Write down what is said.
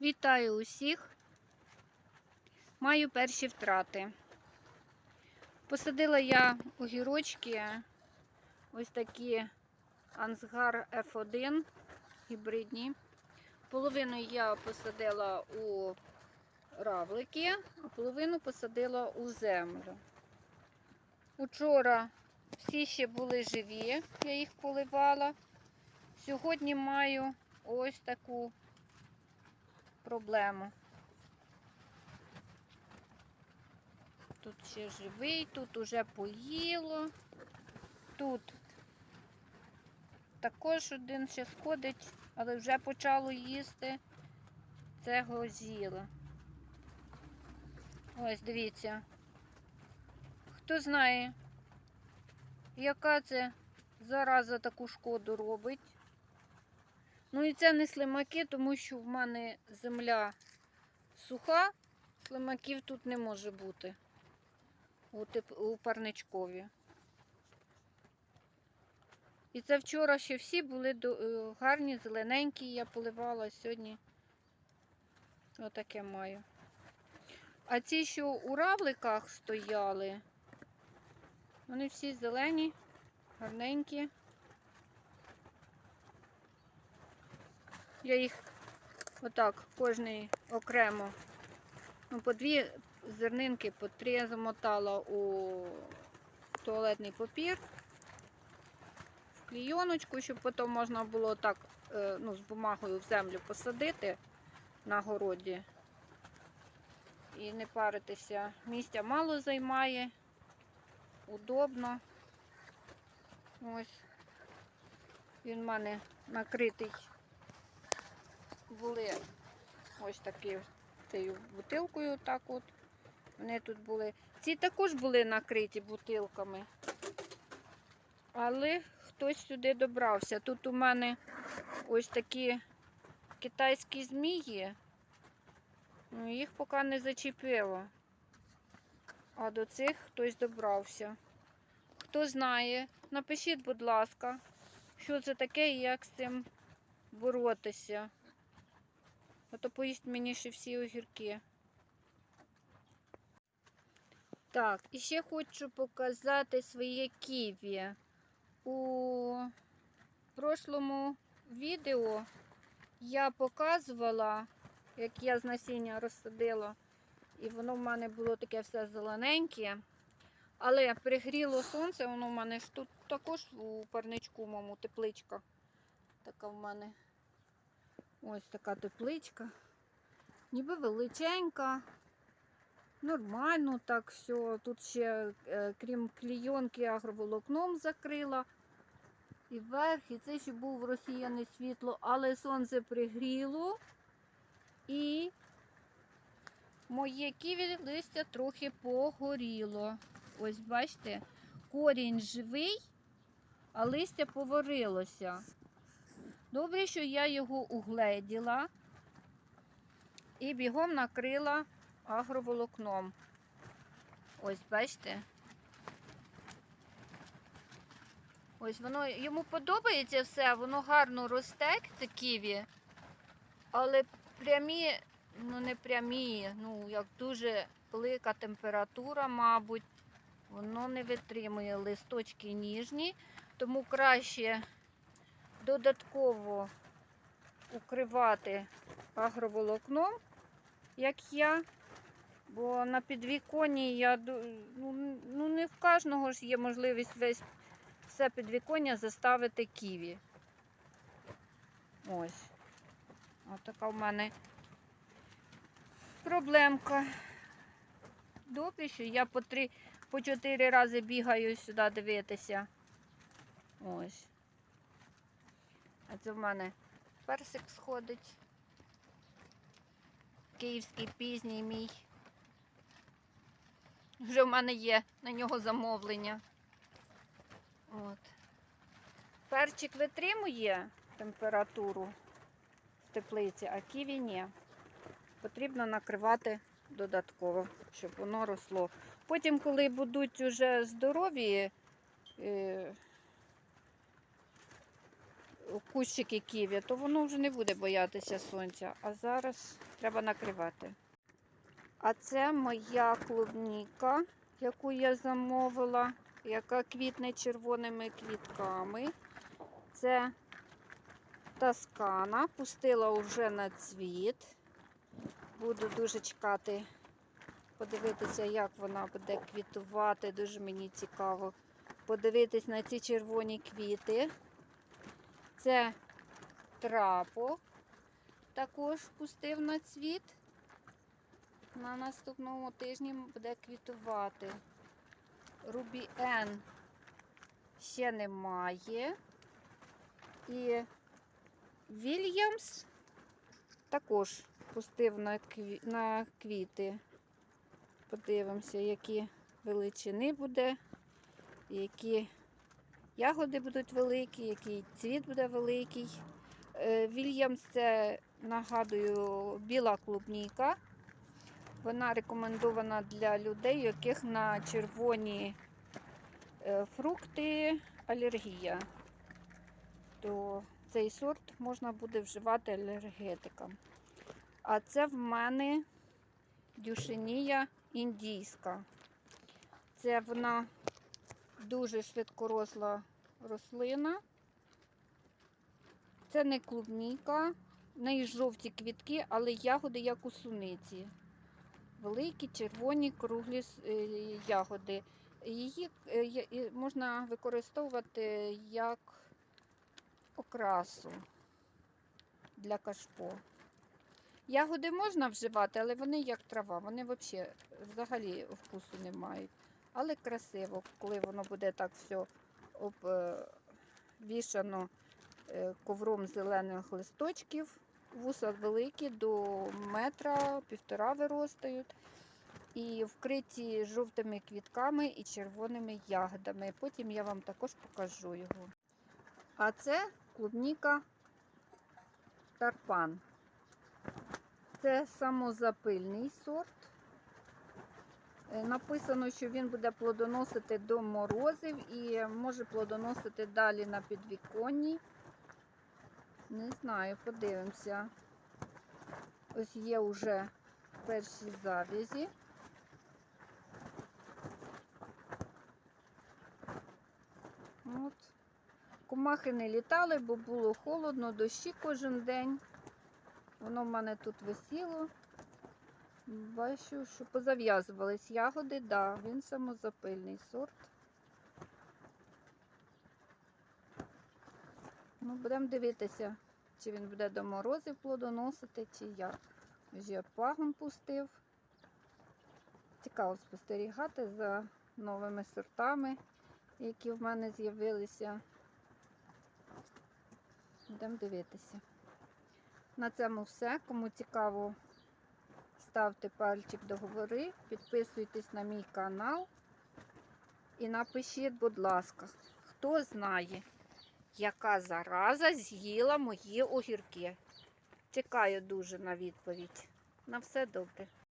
Вітаю усіх. Маю перші втрати. Посадила я огірочки ось такі Ансгар F1 гібридні. Половину я посадила у равлики, а половину посадила у землю. Учора всі ще були живі, я їх поливала. Сьогодні маю ось таку проблему. Тут ще живий, тут уже поїло, тут також один ще сходить, але вже почало їсти цього з'їла. Ось дивіться. Хто знає, яка це зараза таку шкоду робить? Ну і це не слимаки, тому що в мене земля суха, слимаків тут не може бути у, парничкові. І це вчора ще всі були е, гарні, зелененькі, я поливала сьогодні. Отаке маю. А ці, що у равликах стояли, вони всі зелені, гарненькі. Я їх отак, кожний окремо, ну, по дві зернинки, по три замотала у туалетний папір, в клійоночку, щоб потім можна було так е, ну, з бумагою в землю посадити на городі. І не паритися. Місця мало займає, удобно. Ось він в мене накритий були ось такі цією бутилкою. Так от. Вони тут були. Ці також були накриті бутилками. Але хтось сюди добрався. Тут у мене ось такі китайські змії. Ну, їх поки не зачепило. А до цих хтось добрався. Хто знає, напишіть, будь ласка, що це таке і як з цим боротися. А то поїсть мені ще всі огірки. Так, і ще хочу показати своє ківі. У прошлому відео я показувала, як я з насіння розсадила, і воно в мене було таке все зелененьке. Але пригріло сонце, воно в мене ж тут також у парничку, моєму тепличка. Така в мене ось така тепличка. Ніби величенька. Нормально так все. Тут ще, е, крім клійонки, агроволокном закрила. І верх, і це ще був розсіяне світло, але сонце пригріло. І моє ківі листя трохи погоріло. Ось бачите, корінь живий, а листя поварилося. Добре, що я його угледіла і бігом накрила агроволокном. Ось, бачите? Ось воно йому подобається все, воно гарно росте, це ківі, але прямі, ну не прямі, ну як дуже велика температура, мабуть, воно не витримує листочки ніжні, тому краще додатково укривати агроволокном, як я. Бо на підвіконні я ну, ну не в кожного ж є можливість весь все підвіконня заставити ківі. Ось. Ось така в мене проблемка. Що я по три, по чотири рази бігаю сюди дивитися. Ось. А це в мене персик сходить. Київський пізній мій. Вже в мене є на нього замовлення. От. Перчик витримує температуру в теплиці, а ківі ні. Потрібно накривати додатково, щоб воно росло. Потім, коли будуть уже здорові, е, кущики ківі, то воно вже не буде боятися сонця. А зараз треба накривати. А це моя клубніка, яку я замовила, яка квітне червоними квітками. Це таскана, пустила вже на цвіт. Буду дуже чекати, подивитися, як вона буде квітувати. Дуже мені цікаво подивитись на ці червоні квіти. Це трапо також пустив на цвіт. На наступному тижні буде квітувати. Рубі Н ще немає. І Вільямс також пустив на, кві... на квіти. Подивимося, які величини буде, які ягоди будуть великі, який цвіт буде великий. Е, Вільямс це, нагадую, біла клубніка. Вона рекомендована для людей, у яких на червоні е, фрукти алергія. То цей сорт можна буде вживати алергетикам. А це в мене дюшенія індійська. Це вона дуже швидкоросла рослина. Це не клубніка, в неї жовті квітки, але ягоди як у суниці. Великі, червоні, круглі е, ягоди. Її е, можна використовувати як окрасу для кашпо. Ягоди можна вживати, але вони як трава, вони взагалі вкусу не мають. Але красиво, коли воно буде так все обвішано е, ковром зелених листочків. Вуса великі до метра, півтора виростають. І вкриті жовтими квітками і червоними ягодами. Потім я вам також покажу його. А це клубніка тарпан. Це самозапильний сорт. Е, Написано, що він буде плодоносити до морозів і може плодоносити далі на підвіконні. Не знаю, подивимося. Ось є вже перші завязі. От. Комахи не літали, бо було холодно, дощі кожен день. Воно в мене тут висіло. Бачу, що позав'язувались ягоди, да, він самозапильний сорт. Ну, будемо дивитися, чи він буде до морозів плодоносити, чи як. Вже пагон пустив. Цікаво спостерігати за новими сортами, які в мене з'явилися. Будемо дивитися. На цьому все. Кому цікаво, ставте пальчик до гори, підписуйтесь на мій канал і напишіть, будь ласка, хто знає, яка зараза з'їла мої огірки. Чекаю дуже на відповідь. На все добре.